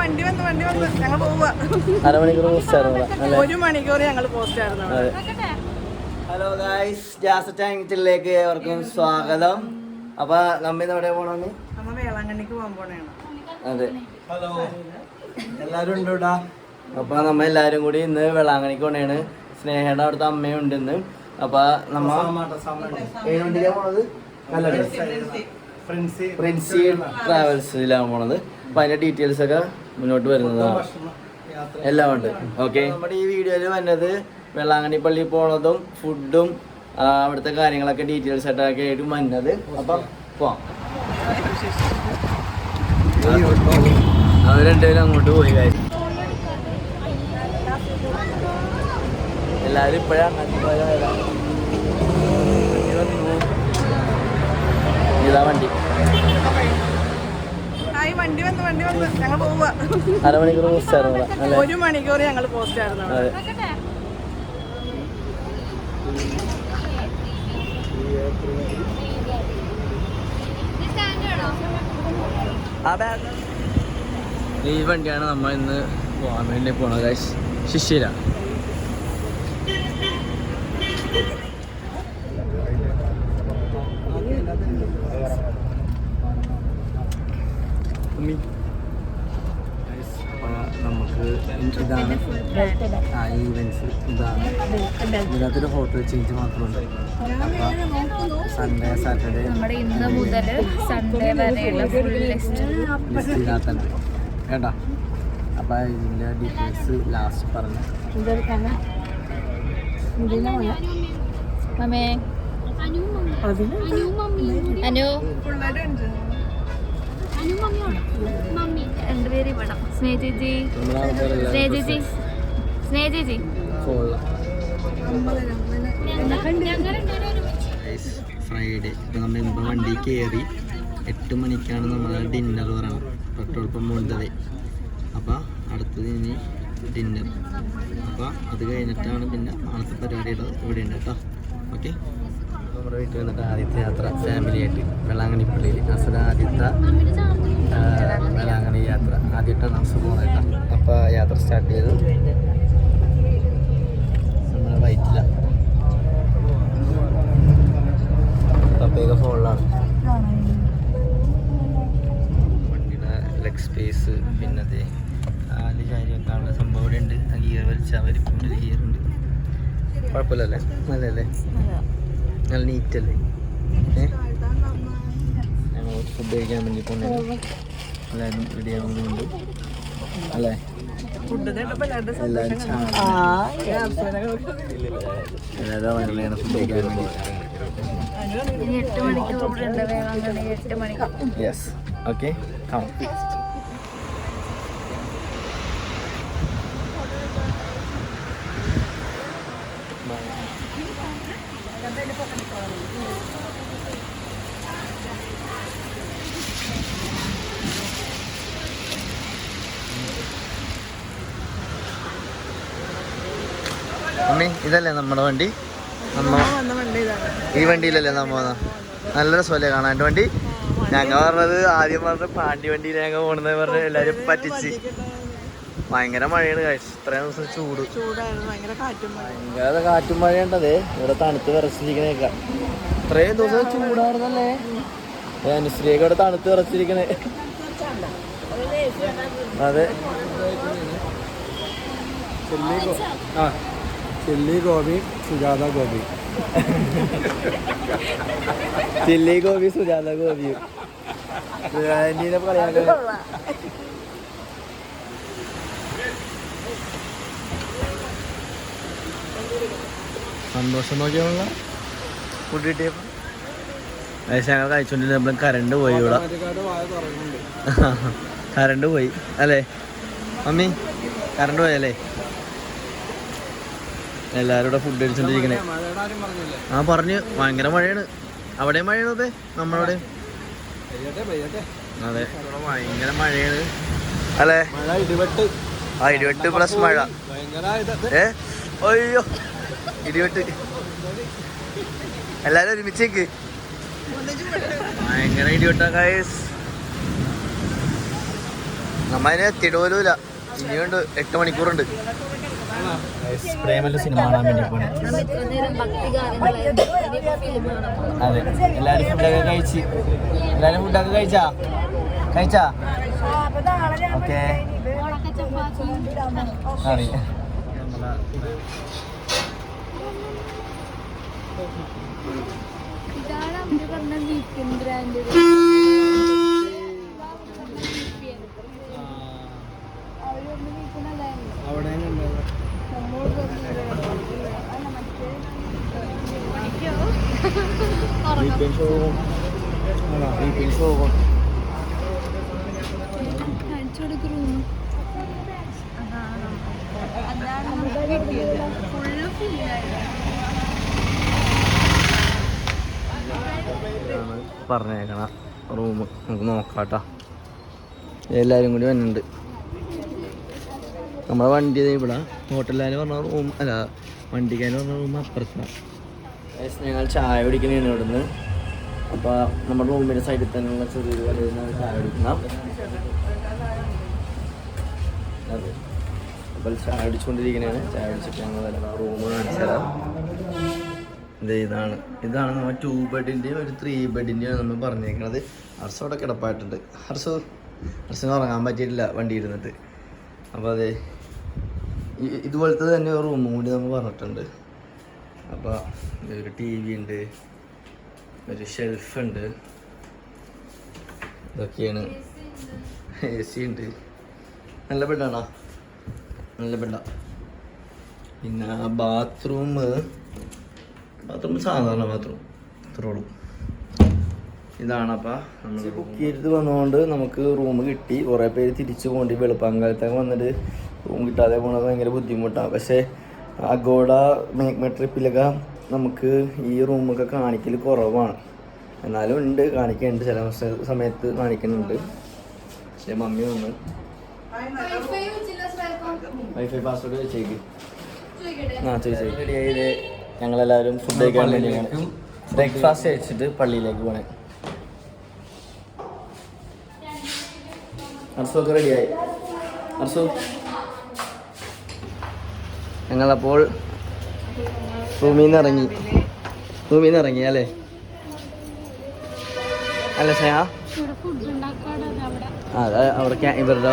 വണ്ടി വന്ന് വണ്ടി വന്ന്. ഞങ്ങൾ പോവുക. അരമണിക്കൂർ പോസ്റ്റായിരുന്നു അല്ലേ? ഒരു മണിക്കൂർ ഞങ്ങൾ പോസ്റ്റ് ആയിരുന്നു ഹലോ ഗായ്സ് ജാസ് ടാങ്കിലേക്ക് അവർക്കും സ്വാഗതം. അപ്പൊ നമ്മ ഇന്ന് എവിടെ പോണെന്ന് നമ്മ വേളാങ്കണ്ണിക്ക് പോകാൻ പോണേണ്. അതെ. ഹലോ എല്ലാരും ഉണ്ടോടാ ഇവിടെ? അപ്പൊ നമ്മ എല്ലാരും കൂടി ഇന്ന് വേളാങ്കണ്ണിക്ക് പോണേണ്. സ്നേഹയുടെ അവിടുത്തെ അമ്മയുണ്ട് ഇന്ന്. അപ്പൊ നമ്മ ഏത് വണ്ടിയിലാണ് പോണത്? പ്രിൻസി ട്രാവൽസിലാണ് പോണത്. അപ്പൊ അതിന്റെ ഡീറ്റെയിൽസ് ഒക്കെ മുന്നോട്ട് വരുന്നതാണ് എല്ലാം ഉണ്ട്. ഓക്കെ നമ്മുടെ ഈ വീഡിയോയിൽ വന്നത് വെള്ളാങ്കണ്ണി പള്ളി പോണതും ഫുഡും അവിടുത്തെ കാര്യങ്ങളൊക്കെ ഡീറ്റെയിൽസ് ആയിട്ടൊക്കെ ആയിട്ട് വന്നത്. അപ്പം പോവാം. അവരെന്തേലും അങ്ങോട്ട് പോയി കാര്യം എല്ലാവരും ഇപ്പോഴാണ് ഇതാ വണ്ടി. വണ്ടി വന്ന് വണ്ടി വന്ന്. ഞങ്ങൾ പോവുക അരമണിക്കൂർ ഒരു മണിക്കൂർ ഞങ്ങൾ പോസ്റ്റ് ആയിരുന്നു ഈ വണ്ടിയാണ് നമ്മൾ ഇന്ന് പോകാൻ വേണ്ടി പോണത് ശിശിര. ഉമ്മി. നമുക്ക് ഇതാണ്. ആ ഈവൻസ് ഇതാണ്. ഇതിനകത്തൊരു ഹോട്ടൽ ചേഞ്ച് മാത്രമുണ്ട്. അപ്പൊ സൺഡേ സാറ്റർഡേ നമ്മുടെ ഇന്ന് മുതൽ സൺഡേ വരെയുള്ള ഫുൾ ലിസ്റ്റ് ഇതിനകത്തുണ്ട്. കേട്ടോ? അപ്പൊ ഇതിന്റെ ഡീറ്റെയിൽസ് ലാസ്റ്റ് പറഞ്ഞു. മമ്മേ. അനു. രണ്ടുപേര് ഇവിടെ. ഫ്രൈഡേ ഇപ്പം നമ്മൾ ഇപ്പം വണ്ടി കയറി എട്ട് മണിക്കാണ് നമ്മൾ ഡിന്നർ പറയണം പെട്രോൾ പമ്പ് കൊണ്ടത്. അപ്പോൾ അടുത്തത് ഇനി ഡിന്നർ അപ്പോൾ അത് കഴിഞ്ഞിട്ടാണ് പിന്നെ നാളത്തെ പരിപാടിയുടെ ഇവിടെ ഉണ്ട് കേട്ടോ. ഓക്കെ നമ്മുടെ വീട്ടിൽ വന്നിട്ട് ആദ്യത്തെ യാത്ര ഫാമിലി ആയിട്ട് വെള്ളാങ്കണ്ണി പള്ളിയിൽ അസുര ആദ്യത്തെ ആ, വെള്ളാങ്കണ്ണി യാത്ര. ആദ്യമായിട്ടാണ് നമുക്ക് പോകുന്നത് അപ്പോൾ യാത്ര സ്റ്റാർട്ട് ചെയ്തു. നമ്മുടെ വൈറ്റില. പപ്പയൊക്കെ ഫോണിലാണ്. വണ്ടിയുടെ ലെഗ് സ്പേസ് പിന്നെ അതേ ആദ്യ ഉള്ള സംഭവം ഇവിടെ ഉണ്ട് ഗിയർ വലിച്ചാൽ വരും ഗിയർ ഉണ്ട്. കുഴപ്പമില്ലല്ലേ? നല്ലല്ലേ നല്ല നീറ്റല്ലേ ഞങ്ങൾ ഫുഡ് കഴിക്കാൻ വേണ്ടി പോകുന്നത് എല്ലാവരും റെഡി ആവുന്നുണ്ട് അല്ലേ? എല്ലാവരും ഫുഡ് കഴിക്കാൻ വേണ്ടി. ഇനി എട്ട് മണിക്കൂർ കൂടെ ഉണ്ട് വേളാങ്കണ്ണി എട്ട് മണിക്ക് യെസ് ഓക്കെ കം അമ്മി ഇതല്ലേ നമ്മുടെ വണ്ടി? ഇതാണ്. ഈ വണ്ടിയിലല്ലേ നമ്മ വന്ന? നല്ല രസമല്ലേ കാണാൻ. എന്റെ വണ്ടി? ഞങ്ങൾ പറഞ്ഞത് ആദ്യം പറഞ്ഞ പാണ്ടി വണ്ടിയിൽ ഞങ്ങൾ പോണെന്ന് പറഞ്ഞ് എല്ലാരും പറ്റിച്ച്. ഭയങ്കര മഴയാണ് കഴിച്ച് ഇത്രയും ദിവസം ചൂട്. ഭയങ്കര കാറ്റും മഴയുണ്ടതേ. ഇവിടെ തണുത്ത് വിറച്ചിരിക്കണേക്ക. ഇത്രയും ദിവസം ചൂടായിരുന്നല്ലേ? അനുശ്രീയൊക്കെ ഇവിടെ തണുത്ത് വിറച്ചിരിക്കണേ. അതെ. ആ. ചില്ലി ഗോപി സുജാത ഗോപി. ചില്ലി ഗോപി സുജാത ഗോപിയും പറയാൻ സന്തോഷം നോക്കിയുള്ള ഫുഡ് ഞങ്ങൾ കഴിച്ചോണ്ടിരുന്നപ്പോൾ കറണ്ട് പോയി ഇവിടെ. കറണ്ട് പോയി. അല്ലേ? മമ്മി കറണ്ട് പോയല്ലേ എല്ലാരും ഫുഡ് അടിച്ചോണ്ടിരിക്കണേ മഴയുടെ ആ പറഞ്ഞു. ഭയങ്കര മഴയാണ്. അവിടെ മഴയാണ് അതെ നമ്മളവിടെ? അതെ. ഭയങ്കര മഴയാണ്. അല്ലേ? ആ ഇടിവെട്ട് പ്ലസ് മഴ. ഏ? അയ്യോ. ഇടിവെട്ട്. എല്ലാരും ഒരുമിച്ചേക്ക് ഭയങ്കര ഇടിവെട്ടാ കായസ് നമ്മ അതിനെ എത്തിയിട്ട് പോലുമില്ല ഇനിയുണ്ട് എട്ട് മണിക്കൂറുണ്ട്. പ്രേമല്ല സിനിമ കാണാൻ വേണ്ടി പോണേ. അതെ. എല്ലാരും ഫുഡൊക്കെ കഴിച്ച്. എല്ലാരും ഫുഡൊക്കെ കഴിച്ചാ? കഴിച്ചാ? ഓക്കെ. അറിയാം ഇതാണ് അവർ പറഞ്ഞ വീക്കെൻഡ് ബ്രാൻഡ് അവർ പറഞ്ഞ വീക്കെൻഡ് അവിടെ ഫില്ലായിരുന്നു പറഞ്ഞേക്കണ റൂം. നമുക്ക് നോക്കാട്ടാ. എല്ലാവരും കൂടി വന്നിട്ടുണ്ട്. നമ്മളെ വണ്ടി ഇവിടെ. ഹോട്ടലിലാര് പറഞ്ഞ റൂം? അല്ല വണ്ടിക്കാര് പറഞ്ഞ റൂം അപ്പുറത്താണ് ഞങ്ങൾ ചായ കുടിക്കുന്നതാണ് ഇവിടുന്ന്. അപ്പോൾ നമ്മുടെ റൂമിന്റെ സൈഡിൽ തന്നെയുള്ള ചെറിയൊരു ചായ കുടിക്കണം. അപ്പോൾ ചായ അടിച്ചുകൊണ്ടിരിക്കുന്നതാണ് ചായ അടിച്ചിട്ട് ഞങ്ങൾ റൂം കാണിച്ചു ഇതാണ്. ഇതാണ് നമ്മൾ ടു ബെഡിന്റെയും ഒരു ത്രീ ബെഡിന്റെയും നമ്മൾ പറഞ്ഞേക്കണത്. ഹർഷ അവിടെ കിടപ്പായിട്ടുണ്ട്. ഹർഷു ഹർഷന് ഉറങ്ങാൻ പറ്റിയിട്ടില്ല വണ്ടി ഇരുന്നിട്ട്. അപ്പോൾ അതെ ഇതുപോലത്തെ തന്നെ റൂമും കൂടി നമ്മൾ പറഞ്ഞിട്ടുണ്ട്. അപ്പോൾ ഒരു ടി വി ഉണ്ട് ഒരു ഷെൽഫ് ഉണ്ട്. ഇതൊക്കെയാണ്. എ സി ഉണ്ട്. നല്ല ബെഡാണോ നല്ല ബെഡാ പിന്നെ ബാത്റൂം ബാത്റൂം സാധാരണ ബാത്റൂം ഇത്രയുള്ളൂ ഇതാണ് അപ്പം നമ്മൾ ബുക്ക് ചെയ്തിട്ട് വന്നതുകൊണ്ട് നമുക്ക് റൂം കിട്ടി. കുറേ പേര് തിരിച്ചു പോകേണ്ടി. വെളുപ്പാങ്കാലത്തൊക്കെ വന്നിട്ട് റൂം കിട്ടാതെ പോകുന്നത് ഭയങ്കര ബുദ്ധിമുട്ടാണ് പക്ഷേ അഗോഡ മേക്മ ട്രിപ്പിലൊക്കെ നമുക്ക് ഈ റൂമൊക്കെ കാണിക്കൽ കുറവാണ്. എന്നാലും ഉണ്ട് കാണിക്കുന്നുണ്ട് ചില സമയത്ത് കാണിക്കുന്നുണ്ട്. പക്ഷേ മമ്മി വന്ന്. വൈഫൈ പാസ്വേഡ് ചോദിച്ചേക്ക് ആ ചോദിച്ചു റെഡിയായത് ഞങ്ങളെല്ലാവരും ഫുഡ് കഴിക്കാൻ വേണ്ടിയാണ്. ബ്രേക്ക്ഫാസ്റ്റ് കഴിച്ചിട്ട് പള്ളിയിലേക്ക് പോണേ. അർസൊക്കെ റെഡിയായി. അർസു ഞങ്ങളപ്പോൾ റൂമിൽ നിന്ന് ഇറങ്ങി റൂമിൽ നിന്ന് ഇറങ്ങി അല്ലേ അല്ല ആ അത് അവിടെ ഇവരുടെ